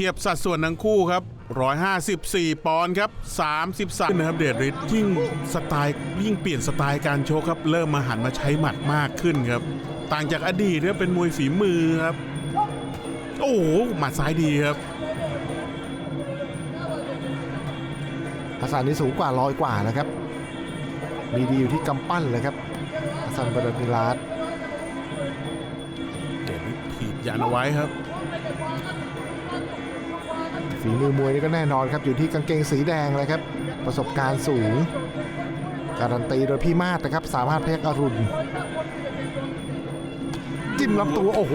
เทียบสัดส่วนทั้งคู่ครับ 154 ปอนด์ครับ 33นะครับเดชฤทธิ์ยิ่งสไตล์ยิ่งเปลี่ยนสไตล์การโชกครับ เริ่มมาหันมาใช้หมัดมากขึ้นครับ ต่างจากอดีตครับเป็นมวยฝีมือครับ โอ้โหหมัดซ้ายดีครับฮัสซันนี่สูงกว่าร้อยกว่านะครับ มีดีอยู่ที่กำปั้นเลยครับฮัสซันบาราดิลาสเดชฤทธิ์ถีบยันเอาไว้ครับ ฝีมือมวยนี่ก็แน่นอนครับอยู่ที่กางเกงสีแดงเลยครับ ประสบการณ์สูง การันตีโดยพี่มาศนะครับ สามารถเพกอรุณ จิ้มลำตัวโอ้โห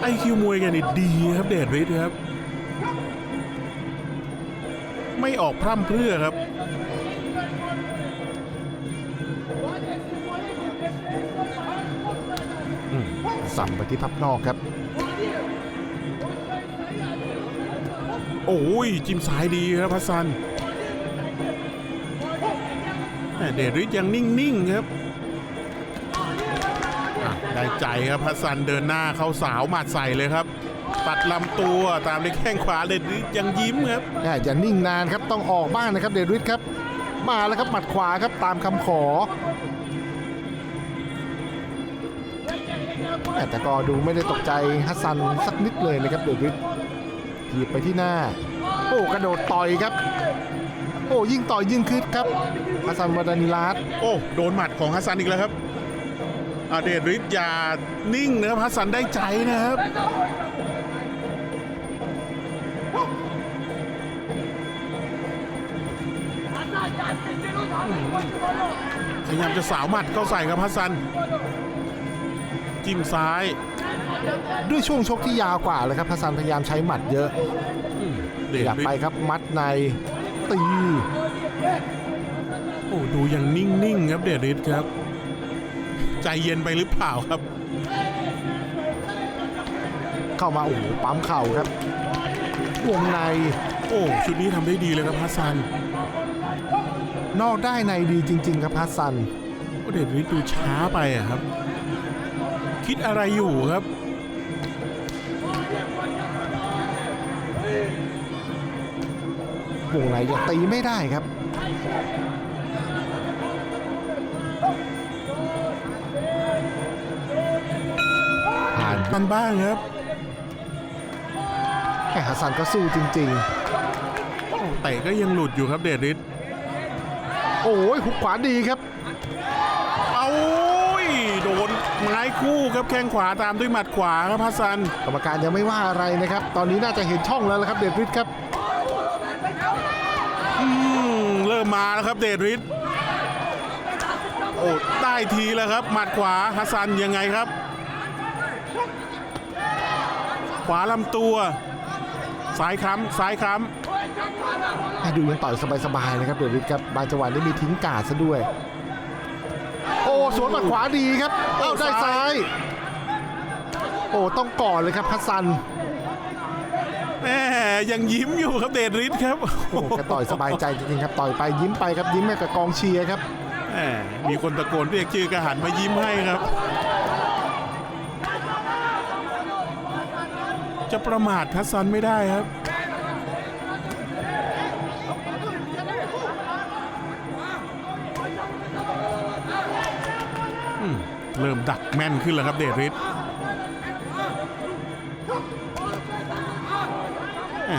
ไอคิวมวยกันนี่ดีครับเดชฤทธิ์ครับ ไม่ออกพร่ำเพรื่อครับสัมไปที่พับนอกครับ โอ้ยจิ้มซ้ายดีครับพัสซันแหม่เดชฤทธิ์ยังนิ่งๆครับได้ใจครับพัสซันเดินหน้าเข้าสาวหมัดใส่เลยครับ ตัดลำตัวตามด้วยแข้งขวาเดชฤทธิ์ยังยิ้มครับแค่อย่านิ่งนานครับต้องออกบ้างนะครับเดริสครับ มาแล้วครับหมัดขวาครับตามคำขอแต่ก็ดูไม่ได้ตกใจฮัสซันสักนิดเลยนะครับเดริส ถีบไปที่หน้า โอ้กระโดดต่อยครับ โอ้ยิ่งต่อยยิ่งคึดครับฮัสซันวาดานิลาสโอ้ โดนหมัดของฮัสซันอีกแล้วครับอะเดชฤทธิ์อย่านิ่งนะครับฮัสซันได้ใจนะครับพยายามจะสาวหมัดเข้าใส่ครับฮัสซัน จิ้มซ้าย ด้วยช่วงชกที่ยาวกว่าเลยครับฮัสซันพยายามใช้หมัดเยอะเดชอยากฤทไปธิ์ครับมัดในตีโอ้ดูอย่างนิ่งๆครับเดชฤทธิ์ครับ ใจเย็นไปหรือเปล่าครับ เข้ามาโอ้โหปั๊มเข่าครับวงใน โอ้ชุดนี้ทำได้ดีเลยครับฮัสซัน นอกได้ในดีจริง ๆ ครับฮัสซันโอ้เดชฤทธิ์ดูช้าไปอะครับ คิดอะไรอยู่ครับ วงในยังตีไม่ได้ครับผ่านมันบ้างครับแค่ฮัสซันก็สู้จริง เตะก็ยังหลุดอยู่ครับเดชฤทธิ์ๆ โอ้ยหุกขวาดีครับ เอายโดนไม้คู่ครับแข้งขวาตามด้วยหมัดขวาครับฮัสซัน กรรมการยังไม่ว่าอะไรนะครับ ตอนนี้น่าจะเห็นช่องแล้วละครับเดชฤทธิ์ครับ อืมเริ่มมาแล้วครับเดชฤทธิ์โอ้ได้ทีแล้วครับ หมัดขวาฮัสซันยังไงครับ ขวาลำตัวซ้ายค้ำซ้ายค้ให้ดูยังต่อยสบายๆนะครับเดชฤทธิ์ครับบางจังหวะนี้มีทิ้งกาดซะด้วย โอ้สวนหมัดขวาดีครับเอ้าได้ซ้าย โอ้ต้องก่อนเลยครับฮัสซัน แหมยังยิ้มอยู่ครับเดชฤทธิ์ครับโอ้แกต่อยสบายใจจริงๆครับ ต่อยไปยิ้มไปครับยิ้มให้กับกองเชียร์ครับ แหมมีคนตะโกนเรียกชื่อกระหันมายิ้มให้ครับ จะประมาทฮัสซันไม่ได้ครับ อืมเริ่มดักแม่นขึ้นแล้วครับเดชฤทธิ์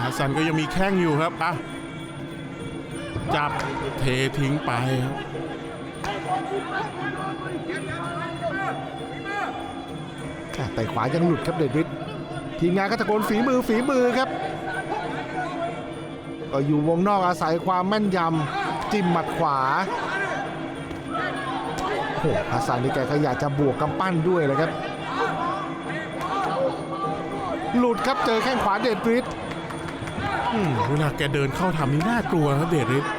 ฮัสซันก็ยังมีแข้งอยู่ครับอะจับเททิ้งไปครับแต่ขวายังหลุดครับเดชฤทธิ์ทีมงานก็ตะโกนฝีมือฝีมือครับก็อยู่วงนอกอาศัยความแม่นยำจิ้มหมัดขวาโอ้ฮัสซันนี่แกก็อยากจะบวกกำปั้นด้วยเลยครับ หลุดครับเจอแข้งขวาเดชฤทธิ์ อืมเวลาแกเดินเข้าทำนี่น่ากลัวครับเดชฤทธิ์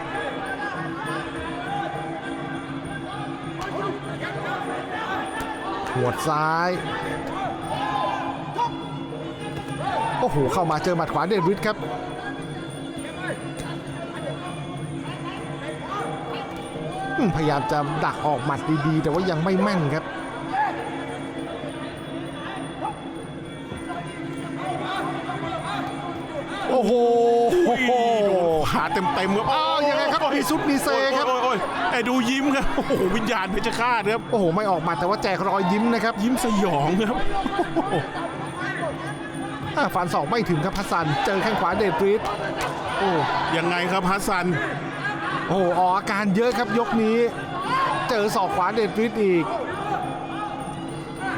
หัวดซ้ายโอ้โหเข้ามาเจอหมัดขวาเดชฤทธิ์ครับพยายามจะดักออกหมัดดีๆ แต่ว่ายังไม่แม่นครับโอ้โห เต็มเต็มๆครับอ้าวยังไงครับมีซุดมีเซครับโอ้ยโอ้ยโอ้ยไอ้ดูยิ้มครับโอ้โหวิญญาณเพชรฆาตครับโอ้โหไม่ออกมาแต่ว่าแจกรอยยิ้มนะครับ ยิ้มสยองครับอะฟันสองไม่ถึงครับพัสซัน เจอแข้งขวาเดดบริดโอ้ยังไงครับฮัสซัน โอ้โหออกอาการเยอะครับยกนี้ เจอศอกขวาเดดบริดอีก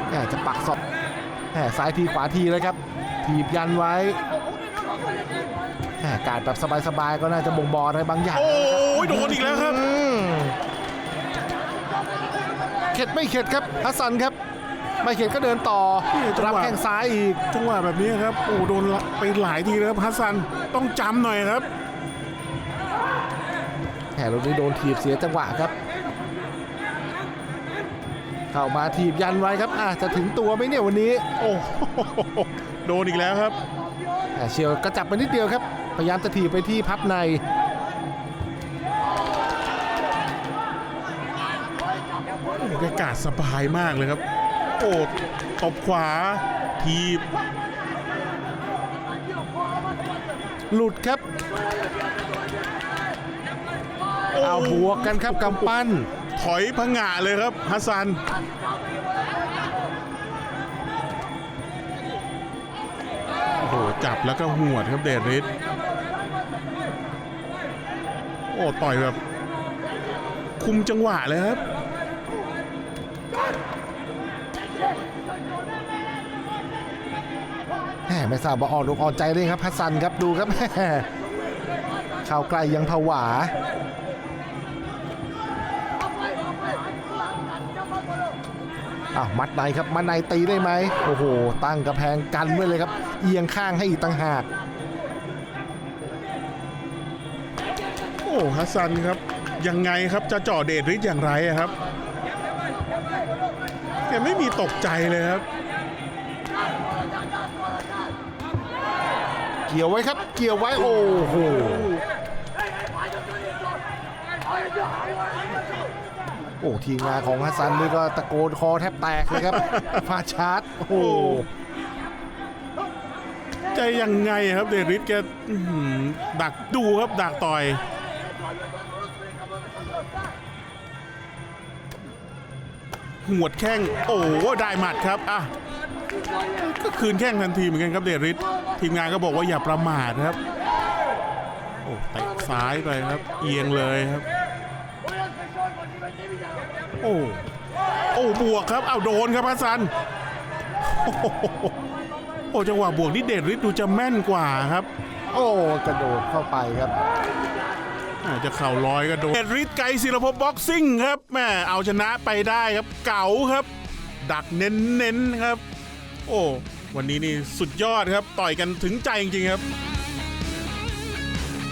แหมจะปักศอกแหมซ้ายทีขวาทีเลยครับ ถีบยันไว้แหม การแบบสบายๆก็น่าจะบ่งบอกอะไรบางอย่าง โอ้ยโดนอีกแล้วครับอืมเข็ดไม่เข็ดครับฮัสซันครับ ไม่เข็ดก็เดินต่อนี่จังหวะรับแข้งซ้ายอีกจังหวะแบบนี้ครับโอ้โดนไปหลายทีแล้วครับฮัสซันต้องจำหน่อยครับแหมลูกนี้โดนถีบเสียจังหวะครับ เข้ามาถีบยันไว้ครับอะจะถึงตัวไหมเนี่ยวันนี้ โอ้โหโดนอีกแล้วครับแหมเชียวกระจับไปนิดเดียวครับ พยายามจะถีบไปที่พับใน บรรยากาศสบายมากเลยครับ โอ้ตบขวาทีบ หลุดครับ เอาบวกกันครับกำปั้น ถอยพังงะเลยครับฮัสซันโอ้โหจับแล้วก็หวดครับเดชฤทธิ์โอ้ต่อยแบบ คุมจังหวะเลยครับแหมไม่ทราบว่าอ่อนอกอ่อนใจเลยครับพัสซันครับดูครับแหมข้าใกลยังผวา อ้าวมัดในครับมัดในตีได้ไหมโอ้โห ตั้งกระแพงกันไว้เลยครับ เอียงข้างให้อีกต่างหาก โอ้ฮัสซันครับ ยังไงครับจะเจ่อเดชฤทธิ์อย่างไรอะครับแกไม่มีตกใจเลยครับ เกี่ยวไว้ครับ เกี่ยวไว้โอ้โห โอ้ทีมงานของฮัสซันนี่ก็ตะโกนคอแทบแตกเลยครับฟาดชาร์จโอ้โหใจยังไงครับเดชฤทธิ์แกอื้อหือดักดูครับดักต่อยหวดแข้งโอ้ได้หมัดครับอะก็คืนแข้งทันทีเหมือนกันครับเดชฤทธิ์ทีมงานก็บอกว่าอย่าประมาทครับโอ้เตะซ้ายไปครับ เอียงเลยครับ โอ้โอ้บวกครับเอาโดนครับพัสซันโอ้โหโอ้จังหวะบวกนี่เดชฤทธิ์ดูจะแม่นกว่าครับ โอ้กระโดดเข้าไปครับอาจจะเข่าลอยก็โดนเดชฤทธิ์ไกรศิลปบ็อกซิ่งครับแม่เอาชนะไปได้ครับเก๋าครับ ดักเน้นๆครับ โอ้วันนี้นี่สุดยอดครับ ต่อยกันถึงใจจริงๆครับ